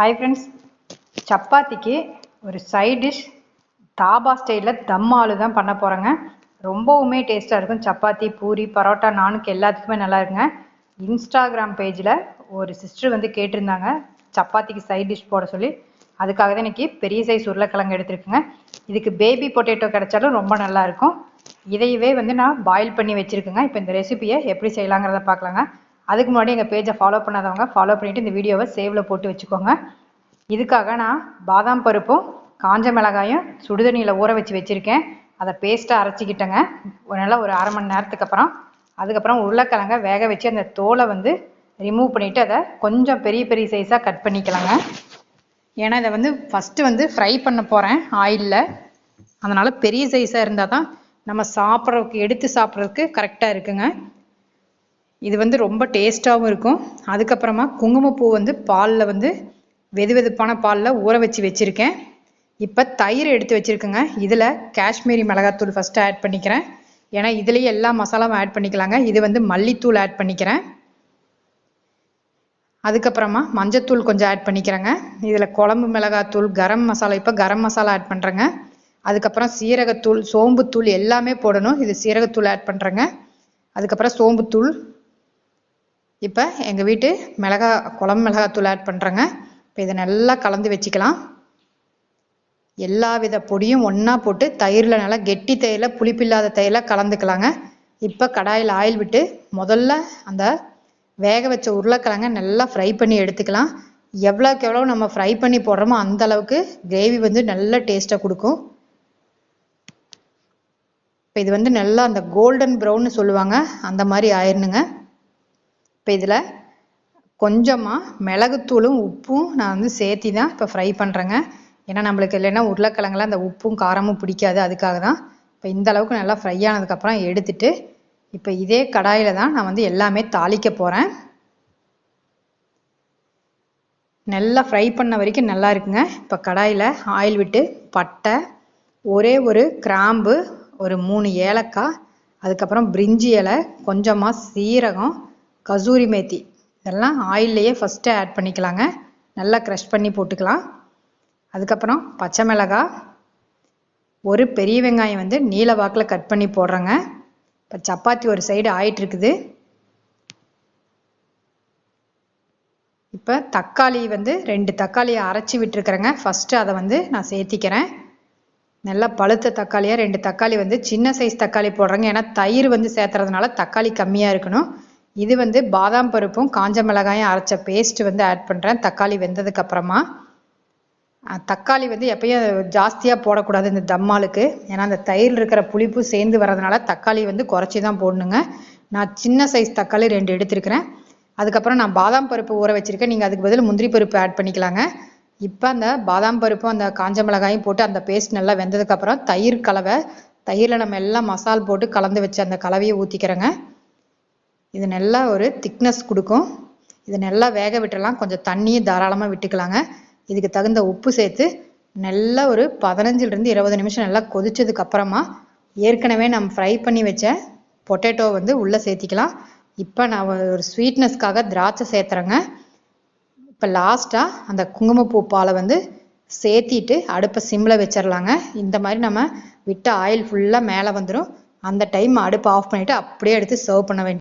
Hi friends சப்பாத்திக்கு ஒரு side dish dhaba ஸ்டைலில் தம் ஆலு தான் பண்ண போகிறேங்க ரொம்பவுமே டேஸ்ட்டாக இருக்கும். சப்பாத்தி பூரி பரோட்டா நானுக்கு எல்லாத்துக்குமே நல்லா இருக்குங்க. இன்ஸ்டாகிராம் பேஜில் ஒரு சிஸ்டர் வந்து கேட்டிருந்தாங்க. சப்பாத்திக்கு சைட் டிஷ் போட சொல்லி. அதுக்காக தான் இன்றைக்கி பெரிய சைஸ் உருளைக்கிழங்கு எடுத்துருக்குங்க. இதுக்கு பேபி பொட்டேட்டோ கிடைச்சாலும் ரொம்ப நல்லாயிருக்கும் இதையவே வந்து நான் பாயில் பண்ணி வச்சுருக்கேங்க. இப்போ இந்த ரெசிபியை எப்படி செய்யலாங்கிறத பார்க்கலாங்க. அதுக்கு முன்னாடி எங்கள் பேஜை ஃபாலோ பண்ணாதவங்க ஃபாலோ பண்ணிவிட்டு இந்த வீடியோவை சேவில் போட்டு வச்சுக்கோங்க. இதுக்காக நான் பாதாம் பருப்பும் காஞ்ச மிளகாயும் சுடுதண்ணியில் ஊற வச்சு வச்சுருக்கேன். அதை பேஸ்ட்டாக அரைச்சிக்கிட்டேங்க. ஒரு நல்லா ஒரு அரை மணி நேரத்துக்கு அப்புறம். அதுக்கப்புறம் உருளைக்கிழங்க வேக வச்சு அந்த தோலை வந்து ரிமூவ் பண்ணிவிட்டு அதை கொஞ்சம் பெரிய பெரிய சைஸாக கட் பண்ணிக்கலாங்க. ஏன்னா இதை வந்து ஃபஸ்ட்டு வந்து ஃப்ரை பண்ண போகிறேன் ஆயிலில் அதனால் பெரிய சைஸாக இருந்தால் தான் நம்ம சாப்பிட்றதுக்கு எடுத்து சாப்பிட்றதுக்கு கரெக்டாக இருக்குங்க. இது வந்து ரொம்ப டேஸ்ட்டாகவும் இருக்கும். அதுக்கப்புறமா குங்குமப்பூ வந்து பாலில் வந்து வெது வெதுப்பான பாலில் ஊற வச்சு வச்சுருக்கேன். இப்போ தயிர் எடுத்து வச்சுருக்கேங்க. இதில் காஷ்மீரி மிளகாத்தூள் ஃபஸ்ட்டு ஆட் பண்ணிக்கிறேன். ஏன்னா இதுலேயே எல்லா மசாலாவும் ஆட் பண்ணிக்கலாங்க. இது வந்து மல்லித்தூள் ஆட் பண்ணிக்கிறேன். அதுக்கப்புறமா மஞ்சத்தூள் கொஞ்சம் ஆட் பண்ணிக்கிறேங்க. இதில் குழம்பு மிளகாத்தூள் கரம் மசாலா இப்போ கரம் மசாலா ஆட் பண்ணுறேங்க அதுக்கப்புறம் சீரகத்தூள் சோம்புத்தூள் எல்லாமே போடணும். இது சீரகத்தூள் ஆட் பண்ணுறேங்க அதுக்கப்புறம் சோம்புத்தூள் இப்போ எங்கள் வீட்டு மிளகா குழம்பு மிளகாத்தூள் ஆட் பண்ணுறேங்க இப்போ இதை நல்லா கலந்து வச்சுக்கலாம். எல்லா வித பொடியும் ஒன்றா போட்டு தயிரில் நல்லா கெட்டி தயிரில் புளிப்பில்லாத தயிரில் கலந்துக்கலாங்க. இப்போ கடாயில் ஆயில் விட்டு முதல்ல அந்த வேக வச்ச உருளைக்கிழங்க நல்லா ஃப்ரை பண்ணி எடுத்துக்கலாம். எவ்வளோக்கு எவ்வளோ நம்ம ஃப்ரை பண்ணி போடுறோமோ அந்த அளவுக்கு கிரேவி வந்து நல்ல டேஸ்ட்டை கொடுக்கும். இப்போ இது வந்து நல்லா அந்த கோல்டன் ப்ரௌன்னு சொல்லுவாங்க அந்த மாதிரி ஆயிடணுங்க இப்போ இதில் கொஞ்சமாக மிளகுத்தூளும் உப்பும் நான் வந்து சேர்த்தி தான் இப்போ ஃப்ரை பண்ணுறேங்க ஏன்னா நம்மளுக்கு இல்லைன்னா உருளைக்கிழங்குலாம் அந்த உப்பும் காரமும் பிடிக்காது. அதுக்காக தான் இப்போ இந்த அளவுக்கு நல்லா ஃப்ரை ஆனதுக்கப்புறம் எடுத்துட்டு இப்போ இதே கடாயில் தான் நான் வந்து எல்லாமே தாளிக்க போகிறேன் நல்லா ஃப்ரை பண்ண வரைக்கும் நல்லா இருக்குங்க. இப்போ கடாயில் ஆயில் விட்டு பட்டை ஒரே ஒரு கிராம்பு ஒரு மூணு ஏலக்காய் அதுக்கப்புறம் பிரிஞ்சி இலை கொஞ்சமாக சீரகம் கசூரி மேத்தி. இதெல்லாம் ஆயில்லையே ஃபஸ்ட்டு ஆட் பண்ணிக்கலாங்க. நல்லா க்ரஷ் பண்ணி போட்டுக்கலாம். அதுக்கப்புறம் பச்சை மிளகாய் ஒரு பெரிய வெங்காயம் வந்து நீல வாக்கில் கட் பண்ணி போடுறேங்க. இப்போ சப்பாத்தி ஒரு சைடு ஆயிட்டுருக்குது. இப்போ தக்காளி வந்து ரெண்டு தக்காளியை அரைச்சி விட்டுருக்குறேங்க. ஃபஸ்ட்டு அதை வந்து நான் சேர்த்திக்கிறேன். நல்லா பழுத்த தக்காளியாக ரெண்டு தக்காளி வந்து சின்ன சைஸ் தக்காளி போடுறேங்க. ஏன்னா தயிர் வந்து சேர்த்துறதுனால தக்காளி கம்மியாக இருக்கணும். இது வந்து பாதாம் பருப்பும் காஞ்ச மிளகாயும் அரைச்ச பேஸ்ட் வந்து ஆட் பண்ணுறேன் தக்காளி வெந்ததுக்கு அப்புறமா. தக்காளி வந்து எப்பயும் ஜாஸ்தியாக போடக்கூடாது இந்த தம்மாளுக்கு. ஏன்னா அந்த தயிர் இருக்கிற புளிப்பு சேர்ந்து வர்றதுனால தக்காளி வந்து குறைச்சி தான் போடணுங்க. நான் சின்ன சைஸ் தக்காளி ரெண்டு எடுத்திருக்கிறேன். அதுக்கப்புறம் நான் பாதாம் பருப்பு ஊற வச்சுருக்கேன். நீங்கள் அதுக்கு பதில் முந்திரி பருப்பு ஆட் பண்ணிக்கலாங்க. இப்போ அந்த பாதாம் பருப்பும் அந்த காஞ்ச மிளகாயும் போட்டு அந்த பேஸ்ட் நல்லா வெந்ததுக்கப்புறம் தயிர் கலவை. தயிரில் நம்ம எல்லாம் மசால் போட்டு கலந்து வச்சு அந்த கலவையை ஊற்றிக்கிறேங்க இது நல்லா ஒரு திக்னஸ் கொடுக்கும். இது நல்லா வேக விட்டுடலாம் கொஞ்சம் தண்ணியும் தாராளமாக விட்டுக்கலாங்க. இதுக்கு தகுந்த உப்பு சேர்த்து நல்லா ஒரு பதினஞ்சுலேருந்து இருபது நிமிஷம் நல்லா கொதிச்சதுக்கு அப்புறமா ஏற்கனவே நம்ம ஃப்ரை பண்ணி வச்ச பொட்டேட்டோ வந்து உள்ளே சேர்த்திக்கலாம். இப்போ நான் ஒரு ஸ்வீட்னஸ்க்காக திராட்சை சேர்த்துறேங்க. இப்போ லாஸ்ட்டாக அந்த குங்குமப்பூ பாலை வந்து சேர்த்திட்டு அடுப்பை சிம்மில் வச்சிடலாங்க இந்த மாதிரி நம்ம விட்ட ஆயில் ஃபுல்லாக மேலே வந்துடும் அந்த டைம் அடுப்பை ஆஃப் பண்ணிவிட்டு அப்படியே எடுத்து சர்வ் பண்ண வேண்டும்